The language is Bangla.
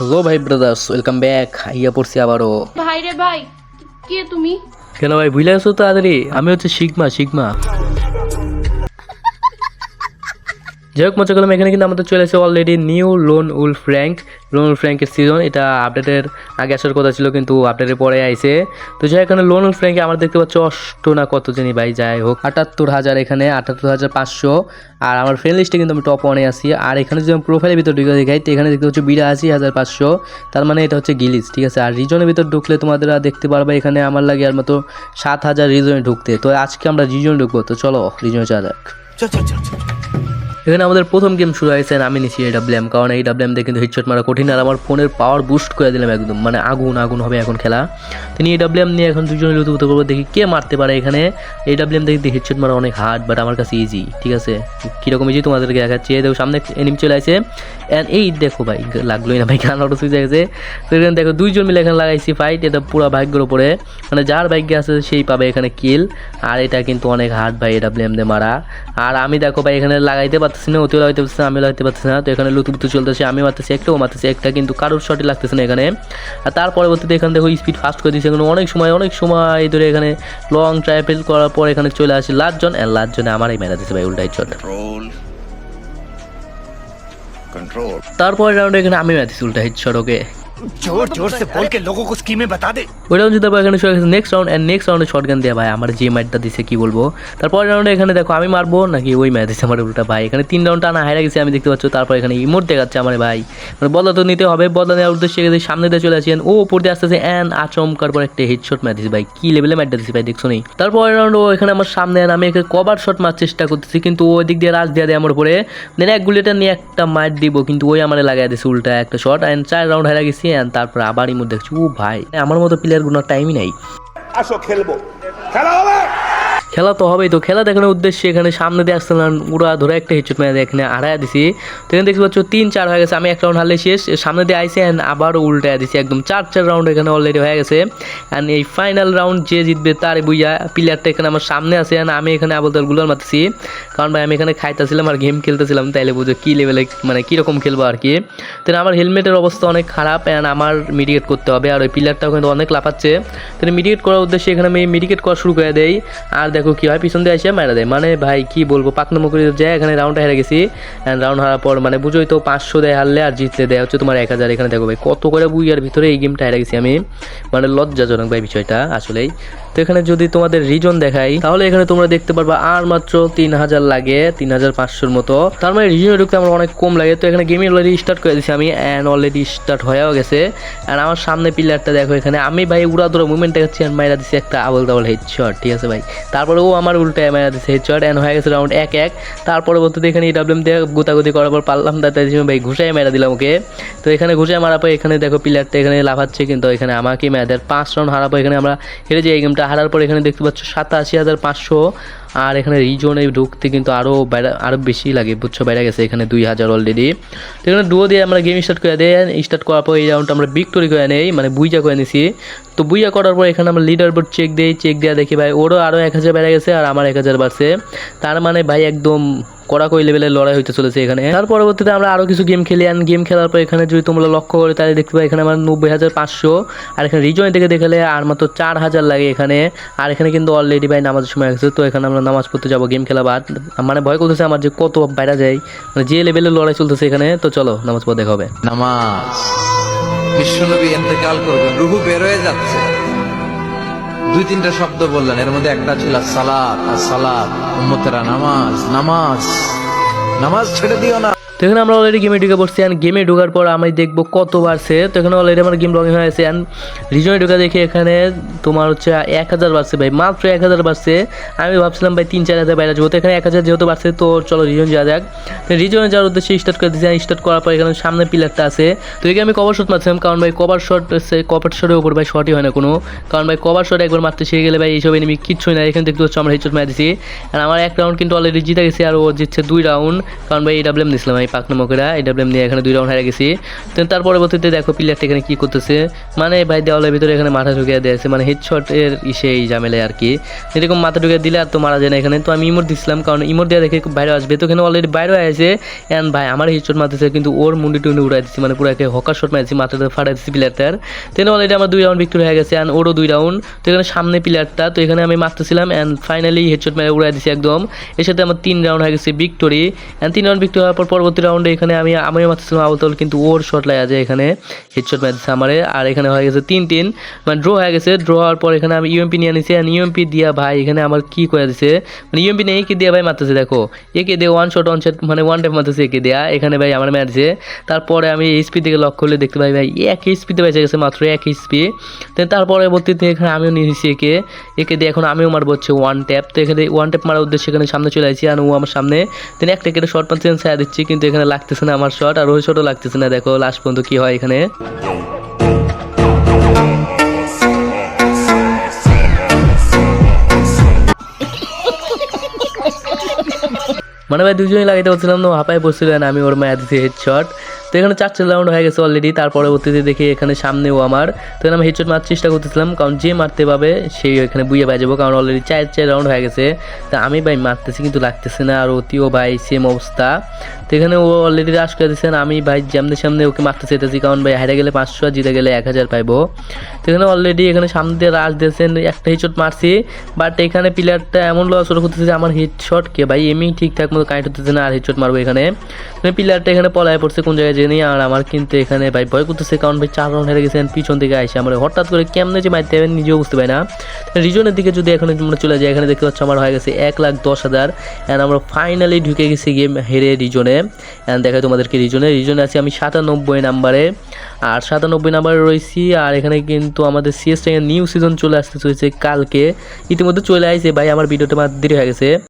হ্যালো ভাই ব্রাদার্স ওয়েলকাম ব্যাক আইয়া পড়ছি আবারও। ভাই রে ভাই কে তুমি? কেন ভাই ভুলে গেছো তাড়াতাড়ি আমি হচ্ছে শিগমা শিগমা। যাই হোক মজা করলাম। এখানে কিন্তু আমাদের চলে এসেছে already new lone wolf rank loan উল ফ্র্যাঙ্কের সিজন এটা আপডেটের আগে আসার কথা ছিল, কিন্তু আপডেটের পরে আইসে তো যাই এখানে লোন উল ফ্র্যাঙ্কে আমরা দেখতে পাচ্ছি অষ্ট না কত জানি ভাই, যাই হোক। আটাত্তর হাজার এখানে, আটাত্তর হাজার পাঁচশো। আর আমার ফ্রেন্ড লিস্টে কিন্তু আমি টপ ওয়ানে আসি আর এখানে যদি আমি প্রোফাইলের ভিতর ঢুকে দেখাই, তো এখানে দেখতে পাচ্ছি বিরাশি হাজার পাঁচশো। তার মানে এটা হচ্ছে গিলিস ঠিক আছে? আর রিজনের ভিতর ঢুকলে তোমাদের দেখতে পারবে, এখানে আমার লাগে আর মতো সাত হাজার রিজনে ঢুকতে। তো আজকে আমরা রিজনে ঢুকবো, তো চলো রিজনে চা যাক। এখানে আমাদের প্রথম গেম শুরু হয়েছে আমি নিচ্ছি এই ডাব্লিউএম কারণ এই ডাব্লিউএম দিয়ে কিন্তু হিটশট মারা কঠিন, আর আমার ফোনের পাওয়ার বুস্ট করে দিলাম একদম। মানে আগুন আগুন হবে এখন খেলা। তিনি এই ডাব্লিউএম নিয়ে এখন দুজনে লুতুপুতু করব, দেখি কে মারতে পারে এখানে। এই ডাব্লিউএম দেখি হিটশট মারা অনেক হার্ড বাট আমার কাছে ইজি ঠিক আছে? কীরকম ইজি তোমাদেরকে দেখাচ্ছি। এই দেখো, সামনে এনিম চলে আসে। অ্যান্ড এই দেখো ভাই, লাগলোই না ভাই, গান অটো সুইচ গেছে। তো এখানে দেখো, দুইজন মিলে এখানে লাগাইছি ফাইট এটা পুরো ভাগ্যের উপরে। মানে যার ভাগ্যে আছে সেই পাবে এখানে কিল আর এটা কিন্তু অনেক হার্ড ভাই এটা ব্লেম দিয়ে মারা। আর আমি দেখো ভাই, এখানে লাগাইতে পারতেছি না অতিও লাগাইতে পারতেছি না আমি লাগাইতে পারতেছি না। তো এখানে লুতুপুতু চলতেছে আমি মারতেছি একটা ও মারতেছি একটা কিন্তু কারোর শটই লাগতেছে না এখানে। আর তার পরবর্তীতে এখানে দেখো স্পিড ফাস্ট করে দিয়েছে। এখানে অনেক সময় অনেক সময় ধরে এখানে লং ট্রাইপেল করার পর এখানে চলে আসি লাস্টজন অ্যান্ড লাস্টজনে আমারই মেরা দিচ্ছে ভাই উল্টাই শট control. তারপরে রাউন্ডে এখানে আমি মেরেছি উল্টা হেডশট ওকে। জোর জোর সে বল কে লোগো কো স্কিমে বাতা দে ওইটা হচ্ছে তারপর এখানে নেক্সট রাউন্ড এন্ড নেক্সট রাউন্ডে শর্টগান দেয়া, ভাই। আমার যে ম্যাচটা দিছে, কি বলব? তারপর রাউন্ডে এখানে দেখো, আমি মারবো নাকি ওই ম্যাচ দিছে আমার উল্টা ভাই? এখানে তিন রাউন্ড টানা হারা গেছে, আমি দেখতে পাচ্ছ। তারপর এখানে ইমোট দেখাচ্ছে আমার ভাই। মানে বদলা তো নিতে হবে, বদলা নেওয়ার উদ্দেশ্যে গেছে সামনে দিয়ে চলে আসেন। ও, উপর দিয়ে আসতেছে এন আচমকার পর একটা হেডশট ম্যাচ দিছে, ভাই। কি লেভেলে ম্যাচটা দিছে, ভাই, দেখছ নেই তারপর রাউন্ড ও এখানে আমার সামনে আমি এখানে কভার শট মার চেষ্টা করতেছি, কিন্তু ওই দিক দিয়ে রাজ দেওয়া দেয় আমার উপরে। দেন এক গুলিটা নিয়ে একটা মার দিব, কিন্তু ওই আমার লাগাই দিছে উল্টা একটা শট অ্যান্ড চার রাউন্ড হারা গেছি অ্যান্ড তারপর আবার ইমোট দেখছি, ও ভাই আমার মতো প্লেয়ারগুলো টাইমই নাই। আসো, খেলব। খেলা খেলা তো হবেই তো। খেলা দেখানোর উদ্দেশ্যে এখানে সামনে দিয়ে আসতে উড়া ধরে একটা হিচুট মেরে এখানে আড়াই দিছি। তো এখানে দেখতে পাচ্ছ তিন চার হয়ে গেছে, আমি এক রাউন্ড হারলে শেষ। সামনে দিয়ে আইসে অ্যান্ড আবারও উল্টায় দিছি। একদম চার চার রাউন্ড এখানে অলরেডি হয়ে গেছে। অ্যান্ড এই ফাইনাল রাউন্ড যে জিতবে তার বুইয়া প্লেয়ারটা এখানে আমার সামনে আছে অ্যান্ড আমি এখানে আবলগুলোর মারতেছি। কারণ ভাই, আমি এখানে খাইতেছিলাম আর গেম খেলতেছিলাম, তাইলে বুঝো কী লেভেলে মানে কীরকম খেলব আর কি। তো আমার হেলমেটের অবস্থা অনেক খারাপ অ্যান্ড আমার মিডিকেট করতে হবে। আর ওই প্লেয়ারটাও কিন্তু অনেক লাফাচ্ছে। তো মিডিকেট করার উদ্দেশ্যে এখানে আমি মিডিকেট করা শুরু করে দেই। আর দেখো কি হয়, পিছন দিয়ে এসে মারা দেয়। মানে ভাই, কি বলব পাকনামো করে যায় এখানে রাউন্ডটা হেরে গেছি অ্যান্ড রাউন্ড হারার পর মানে বুঝোই তো পাঁচশো দেয় হারলে আর জিতলে দেয়, হচ্ছে তোমার এক হাজার এখানে দেখো ভাই, কত করে বুইয়ার ভিতরে এই গেমটা হেরে গেছি আমি। মানে লজ্জাজনক ভাই বিষয়টা আসলেই। তো এখানে যদি তোমাদের রিজন দেখাই, তাহলে এখানে তোমরা দেখতে পারবা আর মাত্র তিন হাজার লাগে, তিন হাজার পাঁচশোর মতো। তার মানে রিজনে ঢুকতে আমার অনেক কম লাগে। তো এখানে গেমে অলরেডি স্টার্ট করে দিয়েছি আমি অ্যান্ড অলরেডি স্টার্ট হয়েও গেছে। অ্যান্ড আমার সামনে পিলারটা দেখো এখানে। আমি ভাই উড়া দুরা মুভমেন্ট দেখাচ্ছি অ্যান্ড মাইরা দিচ্ছি একটা আবল তাবল হেডশট ঠিক আছে ভাই। তারপরে ও আমার উল্টো এম আইয়া দিচ্ছে হেডশট অ্যান্ড হয়ে গেছে রাউন্ড এক এক। তার বলতে এখানে ডাব্লিউএম দিয়ে গুতাগুতি করার পর পারলাম তাতে ভাই ঘুষাই মেরা দিলাম ওকে। তো এখানে ঘুষাই মারা পর এখানে দেখো প্লেয়ারটা এখানে লাফাচ্ছে, কিন্তু এখানে আমাকে মেরা দেয় পাঁচ রাউন্ড হারাবো এখানে আমরা হেরে যাই। এই গেমটা হারার পর এখানে দেখতে পাচ্ছ সাতাশি হাজার পাঁচশো আর এখানে রিজনে ঢুকতে কিন্তু আরও বেড়া আরও বেশি লাগে, বুঝছ? বেড়ে গেছে, এখানে দুই হাজার অলরেডি তো এখানে ডুয়ো দিয়ে আমরা গেম স্টার্ট করে দেয় স্টার্ট করার পর এই রাউন্ডটা আমরা ভিক্টোরি করে নেই মানে বুইজা করে নিছি। তো বুইজা করার পর এখানে আমরা লিডার বোর্ড চেক দিই চেক দেওয়া দেখি ভাই, ওরও আরও এক হাজার বেড়ে গেছে আর আমার এক হাজার বাড়ছে। তার মানে ভাই একদম কড়াকড়ি লেভেলের লড়াই হইতে চলেছে এখানে। তার পরবর্তীতে আমরা আরও কিছু গেম খেলি অ্যান্ড গেম খেলার পর এখানে যদি তোমরা লক্ষ্য করে, তাহলে দেখতে পাই এখানে আমার নব্বই হাজার পাঁচশো, আর এখানে রিজনে থেকে দেখালে আর মাত্র চার হাজার লাগে এখানে। আর এখানে কিন্তু অলরেডি ভাই নামাজের সময় আছে তো এখানে আমরা নামাজ পড়তে যাব গেম খেলা বাদ। মানে ভয় করতেছে আমার যে কত বাইরে যায়। মানে যে লেভেলের লড়াই চলতেছে এখানে, তো চলো নামাজ পড় দেখা হবে। নামাজ। বিশ্বনবী এতেকাল করবেন, রুহু বের হয়ে যাচ্ছে। দুই তিনটা শব্দ বললেন। এর মধ্যে একটা ছিল সালাদ আর সালাদ উম্মতেরা নামাজ নামাজ। নামাজ ছেড়ে দিও না। তো এখানে আমরা অলরেডি গেমে ঢুকে পড়ছি অ্যান্ড গেমে ঢোকার পর আমি দেখব কত বাড়ছে তো এখানে অলরেডি আমার গেম লগিং হয়েছে অ্যান্ড রিজনে ঢুকে দেখে এখানে তোমার হচ্ছে এক হাজার বাড়ছে ভাই, মাত্র এক হাজার বাড়ছে। আমি ভাবছিলাম ভাই তিন চার হাজার বাইরে যাব, তো এখানে এক হাজার যেহেতু বাড়ছে, তো চলো রিজন যাওয়া যাক। তো রিজনে যাওয়ার উদ্দেশ্যে স্টার্ট করে দিয়েছি স্টার্ট করার পর এখানে সামনে পিলারটা আছে। তো এখানে আমি কভার শট মারছিলাম, কারণ ভাই কভার শট কভার শটের উপর ভাই শটই হয় না কোনো। কারণ ভাই কভার শট একবার মারতে শিখে গেলে ভাই এইসব এনিমি কিচ্ছুই না, এখানে দেখতে পাচ্ছ আমরা হেডশট মার দিছি আর আমার এক রাউন্ড কিন্তু অলরেডি জিতে গেছি, আর ও জিতছে দুই রাউন্ড কারণ ভাই এই ডাবলেম দিয়েছিলাম নিয়ে এখানে দুই রাউন্ড হারে গেছি। তো তার পরবর্তীতে দেখো এখানে কি করতেছে? মানে ভাই দেওয়ালের ভিতরে এখানে মাথা ঢুকিয়ে মানে হেডশটের ইসে এই ঝামেলায় আর কি। এরকম মাথা ঢুকিয়ে দিলে আর তো মারা যায় না এখানে। তো আমি ইমোট কারণ ইমোট দেওয়া দেখে বাইরে আসবে। তো এখানে অলরেডি বাইরে আছে অ্যান্ড ভাই আমার মারতেছে, কিন্তু ওর মুন্ডি টুন্ডি উড়াই দিচ্ছি মানে পুরো একে হকার শট মারছি মাথাটা ফাটাই দিচ্ছি প্লেয়ারটার তো অলরেডি আমার দুই রাউন্ড ভিক্টর হয়ে গেছে অ্যান্ড ওরও দুই রাউন্ড তো এখানে সামনে প্লেয়ারটা তো এখানে আমি মারতেছিলাম অ্যান্ড ফাইনালি হেডশট মেরে উড়াই দিচ্ছি একদম। এর সাথে আমার তিন রাউন্ড হয়ে গেছে ভিক্টোরি অ্যান্ড তিন রাউন্ড ভিক্টোরি হওয়ার পর পরবর্তী রাউন্ডে এখানে আমি, আমিও মারতেছিলাম আবতল কিন্তু ওর শট লাগা যায় এখানে। হেডশট মারতেছে আমারে। আর এখানে হয়ে গেছে তিন তিন। মানে ড্র হয়ে গেছে। ড্র হওয়ার পর এখানে আমি ইউএমপি নিয়ে নিছি। অ্যান্ড ইউএমপি দিয়া ভাই, এখানে আমার কি করে দিছে? মানে ইউএমপি নিয়ে একে দিয়ে ভাই মারতেছে, দেখো। একে দিয়ে ওয়ান শট ওয়ান শট মানে ওয়ান টাইম মারতেছে একে দেয়া। এখানে ভাই আমার মারছে তারপরে আমি এইচপি থেকে লক করলে দেখতে পাই ভাই এক এইচপিতে বেঁচে গেছে, মাত্র এক এইচপি দেন তার পরবর্তীতে এখানে আমিও নিয়েছি একে। একে দিয়ে এখন আমিও মারবো হচ্ছে ওয়ান ট্যাপ তো এখানে ওয়ান ট্যাপ মারার উদ্দেশ্যে এখানে সামনে চলে আসছি আর ও আমার সামনে। দেন একটা কেটে শর্ট পাচ্ছেন ছায়া দিচ্ছি। কিন্তু এখানে লাগতেছে না আমার শট আর ওই শটও লাগতেছে না। দেখো লাস্ট পর্যন্ত কি হয় এখানে? মানে ভাই, দুজনেই লাগাইতে পারছিলাম না হাঁপায় পড়ছিলেন আমি ওর মায়া দিতে হেডশট তো এখানে চার চার রাউন্ড হয়ে গেছে অলরেডি তার পরবর্তীতে দেখি এখানে সামনেও আমার। তো আমি হেডশট মারার চেষ্টা করতেছিলাম, কারণ যে মারতে পাবে সেই এখানে বুয়ে পাই যাব, কারণ অলরেডি চার চার রাউন্ড হয়ে গেছে। তা আমি ভাই মারতেছি, কিন্তু লাগতেছে না, আর অতিও ভাই সেম অবস্থা। তো এখানে ও অলরেডি রাশ করে দিচ্ছেন আমি ভাই সামনে সামনে ওকে মারতে চাইতেছি, কারণ ভাই হেরে গেলে পাঁচশো, আর জিতে গেলে এক হাজার পাইবো। তো এখানে অলরেডি এখানে সামনে দিয়ে রাশ দিয়েছেন একটা হেডশট মারছি বাট এখানে প্লেয়ারটা এমন লস করতেছে যে আমার হেডশট কে ভাই এমনি ঠিকঠাক মতো কানেক্ট হতেছে না, আর হেডশট মারবো এখানে। প্লেয়ারটা এখানে পলায় পড়ছে, কোন জায়গায় জেনে আর আমার কিন্তু এখানে ভাই ভয় করতেছে, কারণ ভাই চার রাউন্ড হেরে গেছেন পিছন থেকে আসে আমার হঠাৎ করে কেমনে যে মারতে হবে নিজেও বুঝতে পারি না। রিজনের দিকে যদি এখন আমরা চলে যাই, এখানে দেখতে পাচ্ছ আমার হয়ে গেছে এক লাখ দশ হাজার। অ্যান্ড আমরা ফাইনালি ঢুকে গেছি গেম হেরে রিজনে। অ্যান্ড দেখাই তোমাদেরকে রিজনে। রিজনে আছি আমি সাতানব্বই নাম্বারে। আর সাতানব্বই নাম্বারে রয়েছি, আর এখানে কিন্তু আমাদের সিএস নিউ সিজন চলে আসতে চলেছে কালকে। ইতিমধ্যে চলে আসছে ভাই, আমার ভিডিওটা মাত্র দেরি হয়ে গেছে।